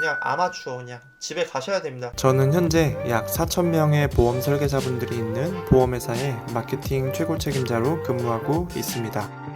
그냥 아마추어 그냥 집에 가셔야 됩니다. 저는 현재 약 4,000명의 보험 설계사분들이 있는 보험회사의 마케팅 최고 책임자로 근무하고 있습니다.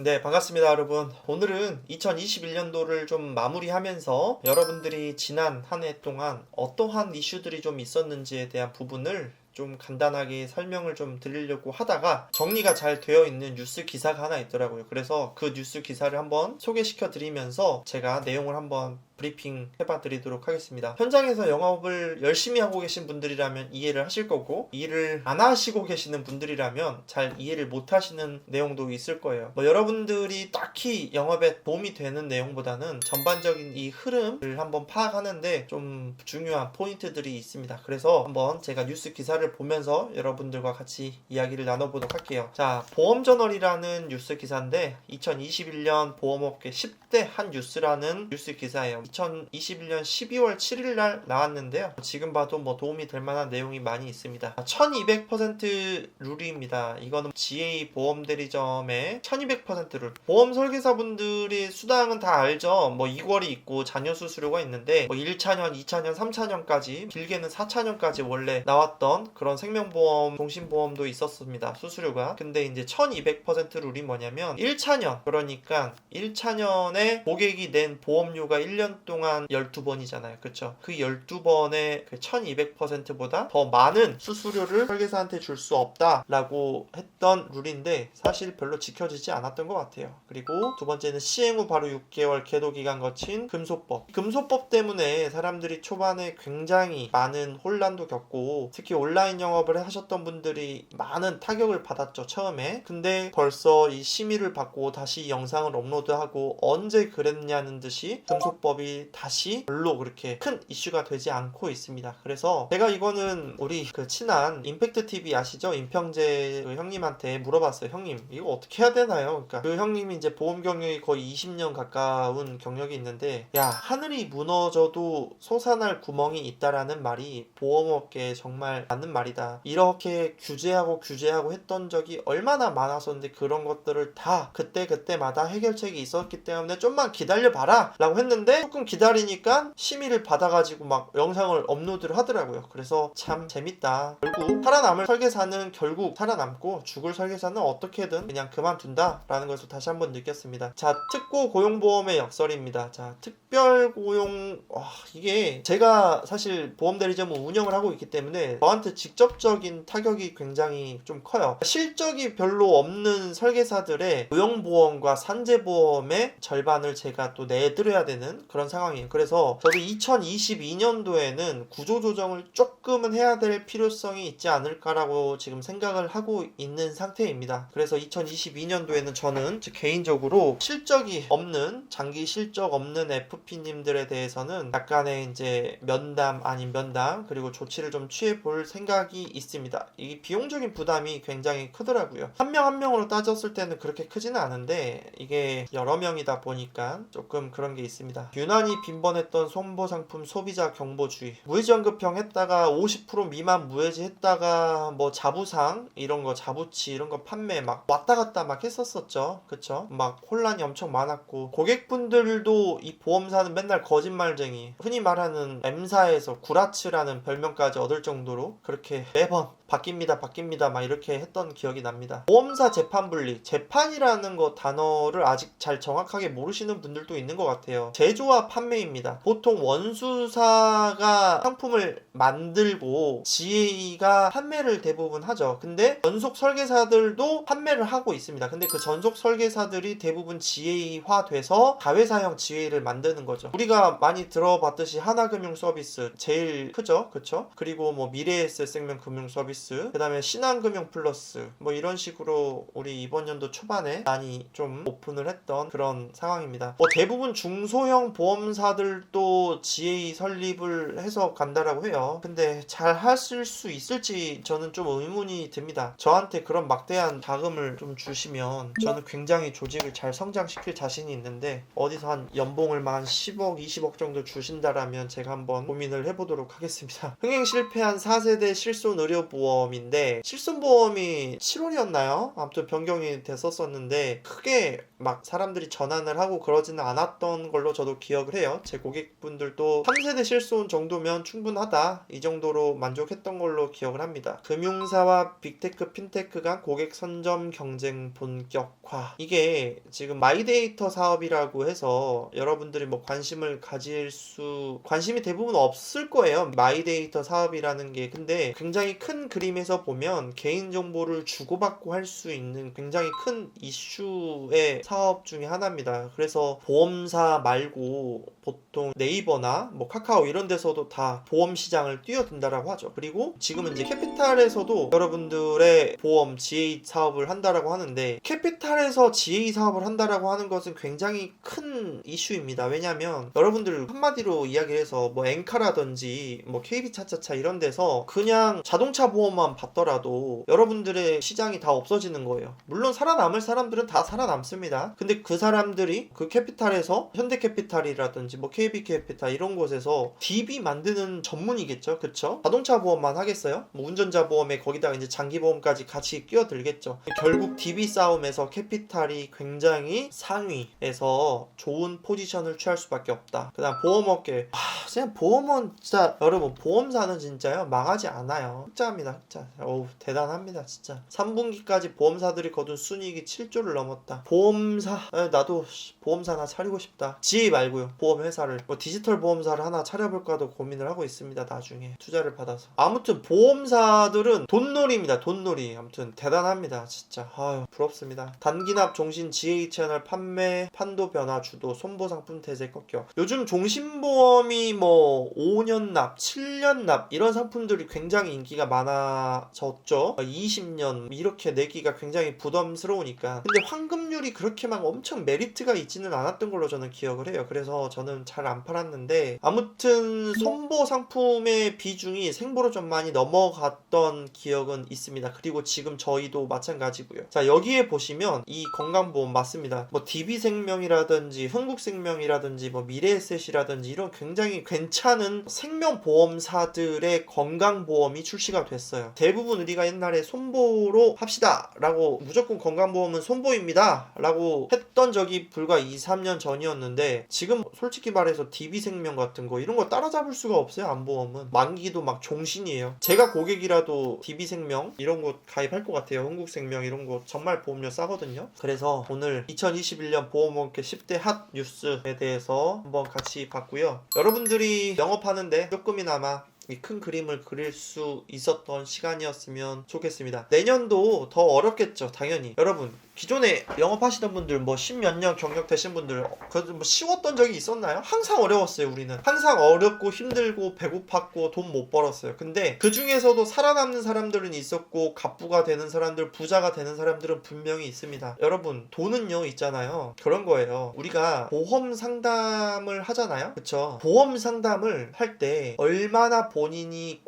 네, 반갑습니다, 여러분. 오늘은 2021년도를 좀 마무리하면서 여러분들이 지난 한 해 동안 어떠한 이슈들이 좀 있었는지에 대한 부분을 좀 간단하게 설명을 좀 드리려고 하다가 정리가 잘 되어 있는 뉴스 기사가 하나 있더라고요. 그래서 그 뉴스 기사를 한번 소개시켜 드리면서 제가 내용을 한번 브리핑 해봐 드리도록 하겠습니다. 현장에서 영업을 열심히 하고 계신 분들이라면 이해를 하실 거고 일을 안 하시고 계시는 분들이라면 잘 이해를 못 하시는 내용도 있을 거예요. 뭐 여러분들이 딱히 영업에 도움이 되는 내용보다는 전반적인 이 흐름을 한번 파악하는데 좀 중요한 포인트들이 있습니다. 그래서 한번 제가 뉴스 기사를 보면서 여러분들과 같이 이야기를 나눠보도록 할게요. 자, 보험저널이라는 뉴스 기사인데 2021년 보험업계 10대 한 뉴스라는 뉴스 기사예요. 2021년 12월 7일 날 나왔는데요. 지금 봐도 뭐 도움이 될 만한 내용이 많이 있습니다. 1200% 룰입니다. 이거는 GA 보험 대리점의 1200% 룰. 보험 설계사분들이 수당은 다 알죠. 뭐 2월이 있고 잔여 수수료가 있는데 뭐 1차년, 2차년, 3차년까지 길게는 4차년까지 원래 나왔던 그런 생명보험, 종신보험도 있었습니다. 수수료가. 근데 이제 1200% 룰이 뭐냐면 1차년 그러니까 1차년에 고객이 낸 보험료가 1년 동안 12번이잖아요. 그쵸? 그 12번의 그 1200%보다 더 많은 수수료를 설계사한테 줄 수 없다라고 했던 룰인데 사실 별로 지켜지지 않았던 것 같아요. 그리고 두 번째는 시행 후 바로 6개월 계도 기간 거친 금소법. 금소법 때문에 사람들이 초반에 굉장히 많은 혼란도 겪고 특히 온라인 영업을 하셨던 분들이 많은 타격을 받았죠 처음에. 근데 벌써 이 심의를 받고 다시 영상을 업로드하고 언제 그랬냐는 듯이 금소법이 다시 별로 그렇게 큰 이슈가 되지 않고 있습니다. 그래서 제가 이거는 우리 그 친한 임팩트 TV 아시죠? 임평재 그 형님한테 물어봤어요. 형님 이거 어떻게 해야 되나요? 그러니까 그 형님이 이제 보험 경력이 거의 20년 가까운 경력이 있는데 야 하늘이 무너져도 솟아날 구멍이 있다라는 말이 보험업계에 정말 맞는 말이다. 이렇게 규제하고 규제하고 했던 적이 얼마나 많았었는데 그런 것들을 다 그때 그때마다 해결책이 있었기 때문에 좀만 기다려 봐라 라고 했는데 조금 기다리니까 심의를 받아가지고 막 영상을 업로드를 하더라고요. 그래서 참 재밌다. 결국 살아남을 설계사는 결국 살아남고 죽을 설계사는 어떻게든 그냥 그만둔다라는 것을 다시 한번 느꼈습니다. 자, 특고 고용보험의 역설입니다. 자, 특별 고용 와, 이게 제가 사실 보험 대리점을 운영을 하고 있기 때문에 저한테 직접적인 타격이 굉장히 좀 커요. 실적이 별로 없는 설계사들의 고용보험과 산재보험의 절반을 제가 또 내드려야 되는 그런 상황이에요. 그래서 저도 2022년도에는 구조조정을 조금은 해야 될 필요성이 있지 않을까라고 지금 생각을 하고 있는 상태입니다. 그래서 2022년도에는 저는 제 개인적으로 실적이 없는 장기 실적 없는 FP님들에 대해서는 약간의 이제 면담 아닌 면담 그리고 조치를 좀 취해 볼 생각 이 있습니다. 이 비용적인 부담이 굉장히 크더라고요. 한명한 명으로 따졌을 때는 그렇게 크지는 않은데 이게 여러 명이다 보니까 조금 그런 게 있습니다. 유난히 빈번했던 손보 상품 소비자 경보주의 무해지원급형 했다가 50% 미만 무해지 했다가 뭐 자부상 이런 거 자부치 이런 거 판매 막 왔다 갔다 막 했었었죠. 그쵸? 막 혼란이 엄청 많았고 고객분들도 이 보험사는 맨날 거짓말쟁이 흔히 말하는 M사에서 구라츠라는 별명까지 얻을 정도로 그렇게 매번 바뀝니다, 바뀝니다, 막 이렇게 했던 기억이 납니다. 보험사 재판 분리, 재판이라는 거 단어를 아직 잘 정확하게 모르시는 분들도 있는 것 같아요. 제조와 판매입니다. 보통 원수사가 상품을 만들고 GA가 판매를 대부분 하죠. 근데 전속 설계사들도 판매를 하고 있습니다. 근데 그 전속 설계사들이 대부분 GA화 돼서 가회사형 GA를 만드는 거죠. 우리가 많이 들어봤듯이 하나금융 서비스 제일 크죠, 그쵸? 그리고 뭐 미래에셋 생명 금융 서비스 서비스, 그 다음에 신한금융 플러스, 뭐 이런 식으로 우리 이번 연도 초반에 많이 좀 오픈을 했던 그런 상황입니다. 뭐 대부분 중소형 보험사들도 GA 설립을 해서 간다라고 해요. 근데 잘 하실 수 있을지 저는 좀 의문이 듭니다. 저한테 그런 막대한 자금을 좀 주시면 저는 굉장히 조직을 잘 성장시킬 자신이 있는데 어디서 한 연봉을 만 10억, 20억 정도 주신다라면 제가 한번 고민을 해보도록 하겠습니다. 흥행 실패한 4세대 실손 의료보험 보험인데 실손보험이 7월이었나요? 아무튼 변경이 됐었었는데 크게 막 사람들이 전환을 하고 그러지는 않았던 걸로 저도 기억을 해요. 제 고객분들도 3세대 실손 정도면 충분하다 이 정도로 만족했던 걸로 기억을 합니다. 금융사와 빅테크, 핀테크 간 고객 선점 경쟁 본격화 이게 지금 마이데이터 사업이라고 해서 여러분들이 뭐 관심을 가질 수 관심이 대부분 없을 거예요. 마이데이터 사업이라는 게 근데 굉장히 큰 그 림에서 보면 개인 정보를 주고받고 할 수 있는 굉장히 큰 이슈의 사업 중에 하나입니다. 그래서 보험사 말고 보통 네이버나 뭐 카카오 이런 데서도 다 보험 시장을 뛰어든다라고 하죠. 그리고 지금은 이제 캐피탈에서도 여러분들의 보험 GA 사업을 한다라고 하는데 캐피탈에서 GA 사업을 한다라고 하는 것은 굉장히 큰 이슈입니다. 왜냐하면 여러분들 한마디로 이야기해서 뭐 엔카라든지 뭐 KB 차차차 이런 데서 그냥 자동차 보험 만 받더라도 여러분들의 시장이 다 없어지는 거예요. 물론 살아남을 사람들은 다 살아남습니다. 근데 그 사람들이 그 캐피탈에서 현대캐피탈이라든지 뭐 KB캐피탈 이런 곳에서 DB 만드는 전문이겠죠. 그쵸? 자동차 보험만 하겠어요? 뭐 운전자 보험에 거기다가 이제 장기 보험까지 같이 끼어들겠죠. 결국 DB 싸움에서 캐피탈이 굉장히 상위에서 좋은 포지션을 취할 수밖에 없다. 그다음 보험업계 아, 그냥 보험은 진짜 여러분 보험사는 진짜요 망하지 않아요. 흑자입니다. 어우 대단합니다 진짜. 3분기까지 보험사들이 거둔 순이익이 7조를 넘었다. 보험사 에, 나도 씨, 보험사 하나 차리고 싶다. GA 말고요. 보험회사를 뭐 디지털 보험사를 하나 차려볼까도 고민을 하고 있습니다. 나중에 투자를 받아서. 아무튼 보험사들은 돈놀이입니다. 돈놀이. 아무튼 대단합니다. 진짜. 아유 부럽습니다. 단기납 종신 GA 채널 판매 판도 변화 주도 손보 상품 대세 꺾여. 요즘 종신보험이 뭐 5년 납, 7년 납 이런 상품들이 굉장히 인기가 많아 졌죠. 20년 이렇게 내기가 굉장히 부담스러우니까. 근데 환급률이 그렇게 막 엄청 메리트가 있지는 않았던 걸로 저는 기억을 해요. 그래서 저는 잘 안 팔았는데 아무튼 손보 상품의 비중이 생보로 좀 많이 넘어갔던 기억은 있습니다. 그리고 지금 저희도 마찬가지고요. 자 여기에 보시면 이 건강보험 맞습니다. 뭐 DB생명이라든지 흥국생명이라든지 뭐 미래에셋이라든지 이런 굉장히 괜찮은 생명보험사들의 건강보험이 출시가 됐어요. 대부분 우리가 옛날에 손보로 합시다 라고 무조건 건강보험은 손보입니다 라고 했던 적이 불과 2, 3년 전이었는데 지금 솔직히 말해서 DB생명 같은 거 이런 거 따라잡을 수가 없어요 안보험은. 만기도 막 종신이에요. 제가 고객이라도 DB생명 이런 거 가입할 것 같아요. 흥국생명 이런 거 정말 보험료 싸거든요. 그래서 오늘 2021년 보험업계 10대 핫 뉴스에 대해서 한번 같이 봤고요. 여러분들이 영업하는데 조금이나마 이 큰 그림을 그릴 수 있었던 시간이었으면 좋겠습니다. 내년도 더 어렵겠죠, 당연히. 여러분, 기존에 영업하시던 분들, 뭐 십몇 년 경력 되신 분들, 그래도 뭐 쉬웠던 적이 있었나요? 항상 어려웠어요, 우리는. 항상 어렵고 힘들고 배고팠고 돈 못 벌었어요. 근데 그 중에서도 살아남는 사람들은 있었고, 갑부가 되는 사람들, 부자가 되는 사람들은 분명히 있습니다. 여러분, 돈은요, 있잖아요. 그런 거예요. 우리가 보험 상담을 하잖아요? 그쵸? 보험 상담을 할 때 얼마나 본인이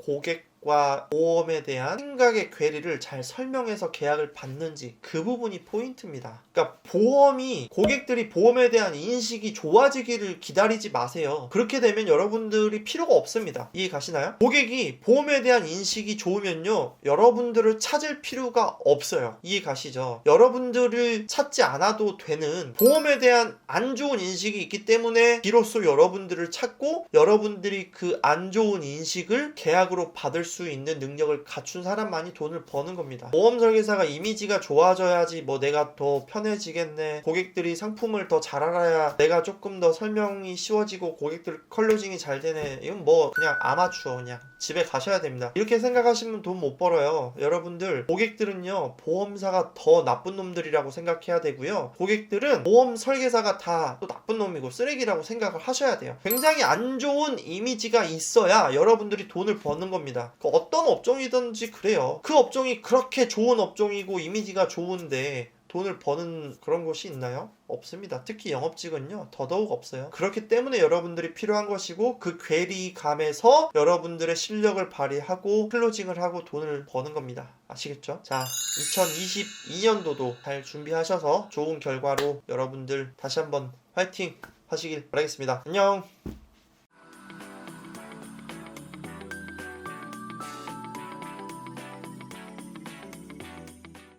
고객과 보험에 대한 생각의 괴리를 잘 설명해서 계약을 받는지 그 부분이 포인트입니다. 그러니까 보험이 고객들이 보험에 대한 인식이 좋아지기를 기다리지 마세요. 그렇게 되면 여러분들이 필요가 없습니다. 이해 가시나요? 고객이 보험에 대한 인식이 좋으면요. 여러분들을 찾을 필요가 없어요. 이해 가시죠? 여러분들을 찾지 않아도 되는 보험에 대한 안 좋은 인식이 있기 때문에 비로소 여러분들을 찾고 여러분들이 그 안 좋은 인식을 계약으로 받을 수 있는 능력을 갖춘 사람만이 돈을 버는 겁니다. 보험 설계사가 이미지가 좋아져야지 뭐 내가 더 편해지겠네. 고객들이 상품을 더 잘 알아야 내가 조금 더 설명이 쉬워지고 고객들 컬러징이 잘 되네. 이건 뭐 그냥 아마추어 그냥 집에 가셔야 됩니다. 이렇게 생각하시면 돈 못 벌어요. 여러분들 고객들은요 보험사가 더 나쁜 놈들이라고 생각해야 되고요. 고객들은 보험 설계사가 다 또 나쁜 놈이고 쓰레기라고 생각을 하셔야 돼요. 굉장히 안 좋은 이미지가 있어야 여러분들이 돈을 버는 겁니다. 그 어떤 업종이든지 그래요. 그 업종이 그렇게 좋은 업종이고 이미지가 좋은데 돈을 버는 그런 곳이 있나요? 없습니다. 특히 영업직은요, 더더욱 없어요. 그렇기 때문에 여러분들이 필요한 것이고, 그 괴리감에서 여러분들의 실력을 발휘하고, 클로징을 하고 돈을 버는 겁니다. 아시겠죠? 자, 2022년도도 잘 준비하셔서 좋은 결과로 여러분들 다시 한번 화이팅 하시길 바라겠습니다. 안녕!